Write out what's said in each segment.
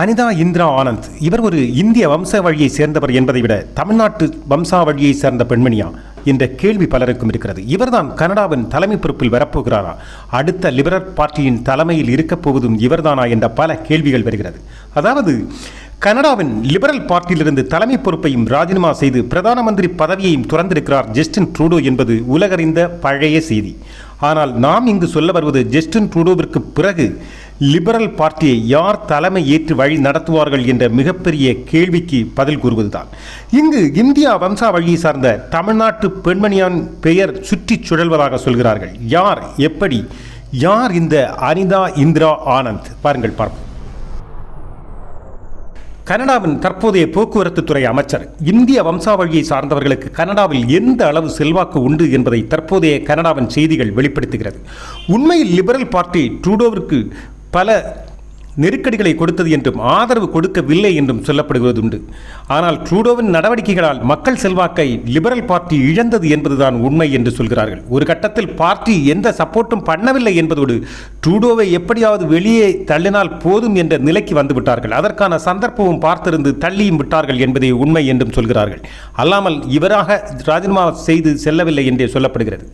அனிதா இந்திரா ஆனந்த். இவர் ஒரு இந்திய வம்சாவழியை சேர்ந்தவர் என்பதை விட தமிழ்நாட்டு வம்சாவழியை சேர்ந்த பெண்மணியா? என்ற கேள்வி பலருக்கும் இருக்கிறது. இவர்தான் கனடாவின் தலைமை பொறுப்பில் வரப்போகிறாரா? அடுத்த லிபரல் பார்ட்டியின் தலைமையில் இருக்கப் போவதும் இவர்தானா என்ற பல கேள்விகள் வருகிறது. அதாவது கனடாவின் லிபரல் பார்ட்டியிலிருந்து தலைமை பொறுப்பையும் ராஜினாமா செய்து பிரதான மந்திரி பதவியையும் துறந்திருக்கிறார் ஜஸ்டின் ட்ரூடோ என்பது உலகறிந்த பழைய செய்தி. ஆனால் நாம் இங்கு சொல்ல வருவது ஜஸ்டின் ட்ரூடோவிற்கு பிறகு லிபரல் பார்ட்டியை யார் தலைமை ஏற்று வழி நடத்துவார்கள் என்ற மிகப்பெரிய கேள்விக்கு பதில் கூறுவதுதான். இங்கு இந்தியா வம்சாவழியை சார்ந்த தமிழ்நாட்டு பெண்மணியான் பெயர் சுற்றிச் சுழல்வதாக சொல்கிறார்கள். யார் எப்படி யார் இந்த அனிதா இந்திரா ஆனந்த்? பாருங்கள் பார்ப்போம். கனடாவின் தற்போதைய போக்குவரத்து துறை அமைச்சர் இந்திய வம்சாவழியை சார்ந்தவர்களுக்கு கனடாவில் எந்த அளவு செல்வாக்கு உண்டு என்பதை தற்போதைய கனடாவின் செய்திகள் வெளிப்படுத்துகிறது. உண்மையில் லிபரல் பார்ட்டி ட்ரூடோவிற்கு பல நெருக்கடிகளை கொடுத்தது என்றும் ஆதரவு கொடுக்கவில்லை என்றும் சொல்லப்படுவதுண்டு ஆனால் ட்ரூடோவின் நடவடிக்கைகளால் மக்கள் செல்வாக்கை லிபரல் பார்ட்டி இழந்தது என்பதுதான் உண்மை என்று சொல்கிறார்கள். ஒரு கட்டத்தில் பார்ட்டி எந்த சப்போர்ட்டும் பண்ணவில்லை என்பதோடு ட்ரூடோவை எப்படியாவது வெளியே தள்ளினால் போதும் என்ற நிலைக்கு வந்துவிட்டார்கள் அதற்கான சந்தர்ப்பமும் பார்த்திருந்து தள்ளியும் விட்டார்கள் என்பதே உண்மை என்றும் சொல்கிறார்கள். அல்லாமல் இவராக ராஜினாமா செய்து செல்லவில்லை என்றே சொல்லப்படுகிறது.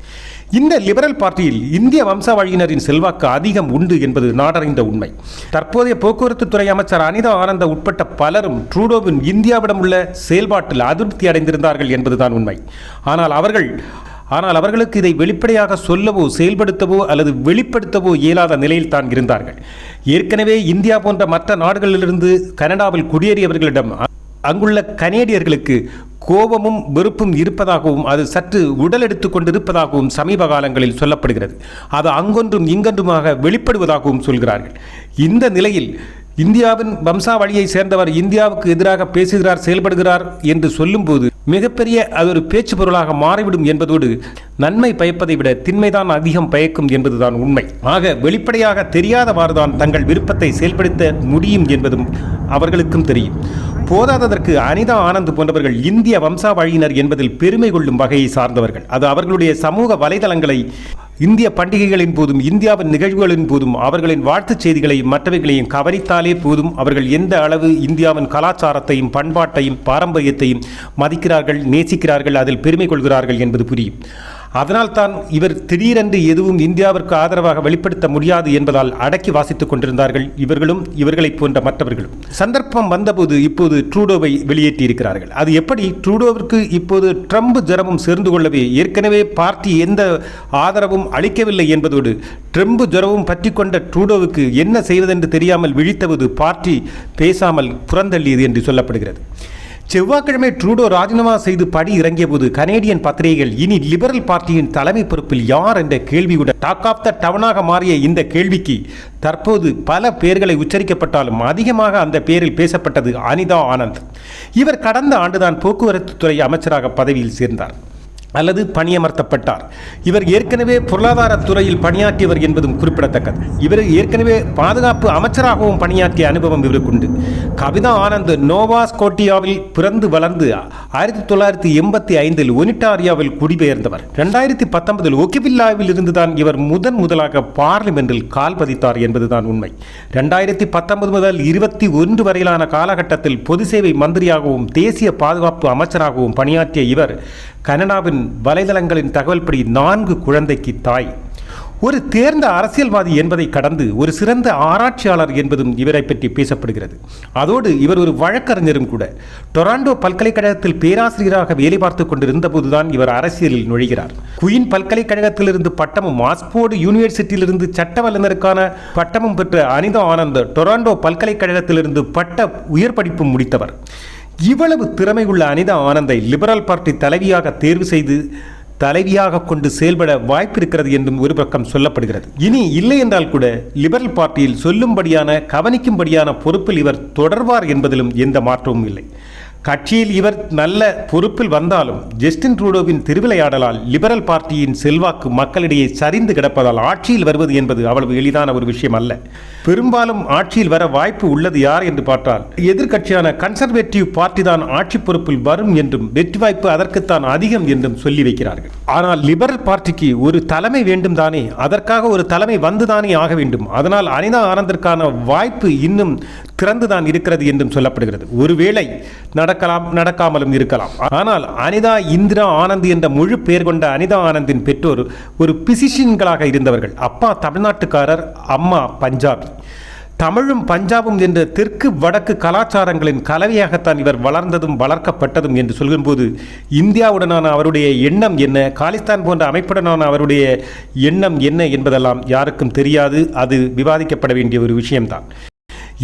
இந்த லிபரல் பார்ட்டியில் இந்திய வம்சாவழியினரின் செல்வாக்கு அதிகம் உண்டு என்பது நாடறிந்த உண்மை. தற்போதைய போக்குவரத்து துறை அமைச்சர் அனிதா ஆனந்த உட்பட்ட பலரும் ட்ரூடோவின் இந்தியாவிடம் உள்ள செயல்பாட்டில் அதிருப்தி அடைந்திருந்தார்கள் என்பதுதான் உண்மை. ஆனால் அவர்கள் ஆனால் அவர்களுக்கு இதை வெளிப்படையாக சொல்லவோ செயல்படுத்தவோ அல்லது வெளிப்படுத்தவோ இயலாத நிலையில் தான் இருந்தார்கள். ஏற்கனவே இந்தியா போன்ற மற்ற நாடுகளிலிருந்து கனடாவில் குடியேறியவர்களிடம் அங்குள்ள கனேடியர்களுக்கு கோபமும் வெறுப்பும் இருப்பதாகவும் அது சற்று உடல் எடுத்து கொண்டிருப்பதாகவும் சமீப காலங்களில் சொல்லப்படுகிறது. அது அங்கொன்றும் இங்கொன்றுமாக வெளிப்படுவதாகவும் சொல்கிறார்கள். இந்த நிலையில் இந்தியாவின் வம்சாவளியை சேர்ந்தவர் இந்தியாவுக்கு எதிராக பேசுகிறார் செயல்படுகிறார் என்று சொல்லும்போது மிகப்பெரிய அது ஒரு பேச்சு பொருளாக மாறிவிடும் என்பதோடு நன்மை பயப்பதை விட திண்மைதான் அதிகம் பயக்கும் என்பதுதான் உண்மை. ஆக வெளிப்படையாக தெரியாதவாறுதான் தங்கள் விருப்பத்தை செயல்படுத்த முடியும் என்பதும் அவர்களுக்கும் தெரியும். போதாததற்கு அனிதா ஆனந்த் போன்றவர்கள் இந்திய வம்சாவழியினர் என்பதில் பெருமை கொள்ளும் வகையை சார்ந்தவர்கள். அது அவர்களுடைய சமூக வலைதளங்களை இந்திய பண்டிகைகளின் போதும் இந்தியாவின் நிகழ்வுகளின் போதும் அவர்களின் வாழ்த்துச் செய்திகளையும் மற்றவைகளையும் கவனித்தாலே போதும் அவர்கள் எந்த அளவு இந்தியாவின் கலாச்சாரத்தையும் பண்பாட்டையும் பாரம்பரியத்தையும் மதிக்கிறார்கள் நேசிக்கிறார்கள் அதில் பெருமை கொள்கிறார்கள் என்பது புரியும். அதனால்தான் இவர் திடீரென்று எதுவும் இந்தியாவிற்கு ஆதரவாக வெளிப்படுத்த முடியாது என்பதால் அடக்கி வாசித்துக் கொண்டிருந்தார்கள் இவர்களும் இவர்களைப் போன்ற மற்றவர்களும். சந்தர்ப்பம் வந்தபோது இப்போது ட்ரூடோவை வெளியேற்றியிருக்கிறார்கள். அது எப்படி? ட்ரூடோவிற்கு இப்போது ட்ரம்ப் ஜரமும் சேர்ந்து கொள்ளவே ஏற்கனவே பார்ட்டி எந்த ஆதரவும் அளிக்கவில்லை என்பதோடு ட்ரம்ப் ஜரமும் பற்றி கொண்ட ட்ரூடோவுக்கு என்ன செய்வதென்று தெரியாமல் விழித்தபோது பார்ட்டி பேசாமல் புறந்தள்ளியது என்று சொல்லப்படுகிறது. செவ்வாய்க்கிழமை ட்ரூடோ ராஜினாமா செய்து படி இறங்கிய போது கனேடியன் பத்திரிகைகள் இனி லிபரல் பார்ட்டியின் தலைமை பொறுப்பில் யார் என்ற கேள்வியுடன் டாக் ஆஃப் த டவுனாக மாறிய இந்த கேள்விக்கு தற்போது பல பெயர்களை உச்சரிக்கப்பட்டாலும் அதிகமாக அந்த பெயரில் பேசப்பட்டது அனிதா ஆனந்த். இவர் கடந்த ஆண்டுதான் போக்குவரத்து துறை அமைச்சராக பதவியில் சேர்ந்தார். அல்லது பணியமர்த்தப்பட்டார். இவர் ஏற்கனவே பொருளாதாரத்துறையில் பணியாற்றியவர் என்பதும் குறிப்பிடத்தக்கது. இவர் ஏற்கனவே பாதுகாப்பு அமைச்சராகவும் பணியாற்றிய அனுபவம் இவருக்குண்டு கவிதா ஆனந்த் நோவா ஸ்கோட்டியாவில் பிறந்து வளர்ந்து ஆயிரத்தி தொள்ளாயிரத்தி எண்பத்தி ஐந்தில் ஒனிட்டாரியாவில் குடிபெயர்ந்தவர். ரெண்டாயிரத்தி பத்தொன்பதில் ஒக்கிவில்லாவில் இருந்துதான் இவர் முதன் முதலாக பார்லிமெண்டில் கால் பதித்தார் என்பதுதான் உண்மை. ரெண்டாயிரத்தி பத்தொன்பது முதல் இருபத்தி ஒன்று வரையிலான காலகட்டத்தில் பொது சேவை மந்திரியாகவும் தேசிய பாதுகாப்பு அமைச்சராகவும் பணியாற்றிய இவர் கனடாவின் வலைதளங்களின் தகவல்படி நான்கு குழந்தைக்கு தாய். ஒரு தேர்ந்த அரசியல்வாதி என்பதை கடந்து ஒரு சிறந்த ஆராய்ச்சியாளர் என்பதும் இவரை பற்றி பேசப்படுகிறது. அதோடு இவர் ஒரு வழக்கறிஞரும் கூட. டொராண்டோ பல்கலைக்கழகத்தில் பேராசிரியராக வேலை பார்த்து கொண்டிருந்த போதுதான் இவர் அரசியலில் நுழைகிறார். குயின் பல்கலைக்கழகத்திலிருந்து பட்டமும் மாஸ்போர்டு யூனிவர்சிட்டியிலிருந்து சட்ட வல்லுநருக்கான பட்டமும் பெற்ற அனிதா ஆனந்த் டொராண்டோ பல்கலைக்கழகத்திலிருந்து பட்ட உயர் படிப்பும் முடித்தவர். இவ்வளவு திறமை உள்ள அனிதா ஆனந்தை லிபரல் பார்ட்டி தலைவியாக தேர்வு செய்து தலைவியாக கொண்டு செயல்பட வாய்ப்பிருக்கிறது என்றும் ஒரு பக்கம் சொல்லப்படுகிறது. இனி இல்லை என்றால் கூட லிபரல் பார்ட்டியில் சொல்லும்படியான கவனிக்கும்படியான பொறுப்பில் இவர் தொடர்வார் என்பதிலும் எந்த மாற்றமும் இல்லை. கட்சியில் இவர் நல்ல பொறுப்பில் வந்தாலும் ஜஸ்டின் ட்ரூடோவின் திருவிளையாடலால் லிபரல் பார்ட்டியின் செல்வாக்கு மக்களிடையே சரிந்து கிடப்பதால் ஆட்சியில் வருவது என்பது அவ்வளவு எளிதான ஒரு விஷயம் அல்ல. பெரும்பாலும் ஆட்சியில் வர வாய்ப்பு உள்ளது யார் என்று பார்த்தால் எதிர்க்கட்சியான கன்சர்வேட்டிவ் பார்ட்டி தான் ஆட்சி பொறுப்பில் வரும் என்றும் வெற்றி வாய்ப்பு அதற்குத்தான் அதிகம் என்றும் சொல்லி வைக்கிறார்கள். ஆனால் லிபரல் பார்ட்டிக்கு ஒரு தலைமை வேண்டும் தானே அதற்காக ஒரு தலைமை வந்துதானே ஆக வேண்டும். அதனால் அனிதா ஆனந்திற்கான வாய்ப்பு இன்னும் திறந்துதான் இருக்கிறது என்றும் சொல்லப்படுகிறது. ஒருவேளை நடக்கலாம் நடக்காமலும் இருக்கலாம். ஆனால் அனிதா இந்திரா ஆனந்த் என்ற முழு பெயர் கொண்ட அனிதா ஆனந்தின் பெற்றோர் ஒரு பிசிஷியன்களாக இருந்தவர்கள். அப்பா தமிழ்நாட்டுக்காரர் அம்மா பஞ்சாபி. தமிழும் பஞ்சாபும் என்ற தெற்கு வடக்கு கலாச்சாரங்களின் கலவையாகத்தான் இவர் வளர்ந்ததும் வளர்க்கப்பட்டதும் என்று சொல்லும்போது இந்தியாவுடனான அவருடைய எண்ணம் என்ன? காலிஸ்தான் போன்ற அமைப்புடனான அவருடைய எண்ணம் என்ன என்பதெல்லாம் யாருக்கும் தெரியாது. அது விவாதிக்கப்பட வேண்டிய ஒரு விஷயம்தான்.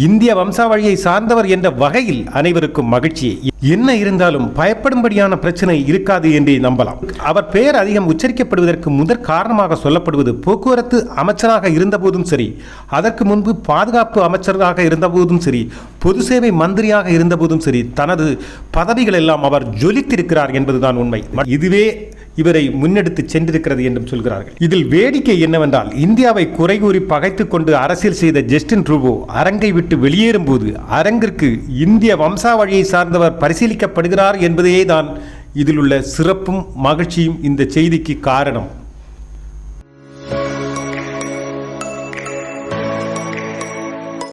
இந்திய வம்சாவழியை சார்ந்தவர் என்ற வகையில் அனைவருக்கும் மகிழ்ச்சி. என்ன இருந்தாலும் பயப்படும்படியான பிரச்சனை இருக்காது என்றே நம்பலாம். அவர் பெயர் அதிகம் உச்சரிக்கப்படுவதற்கு முதற் காரணமாக சொல்லப்படுவது போக்குவரத்து அமைச்சராக இருந்தபோதும் சரி அதற்கு முன்பு பாதுகாப்பு அமைச்சராக இருந்தபோதும் சரி பொது சேவை மந்திரியாக இருந்தபோதும் சரி தனது பதவிகள் எல்லாம் அவர் ஜொலித்திருக்கிறார் என்பதுதான் உண்மை. இதுவே இவரை முன்னெடுத்து சென்றிருக்கிறது என்றும் சொல்கிறார்கள். இதில் வேடிக்கை என்னவென்றால் இந்தியாவை குறை கூறி பகைத்துக் கொண்டு அரசியல் செய்த ஜஸ்டின் ட்ரூவோ அரங்கை விட்டு வெளியேறும்போது அரங்கிற்கு இந்திய வம்சாவழியை சார்ந்தவர் பரிசீலிக்கப்படுகிறார் என்பதையே தான் இதில் உள்ள சிறப்பும் மகிழ்ச்சியும் இந்த செய்திக்கு காரணம்.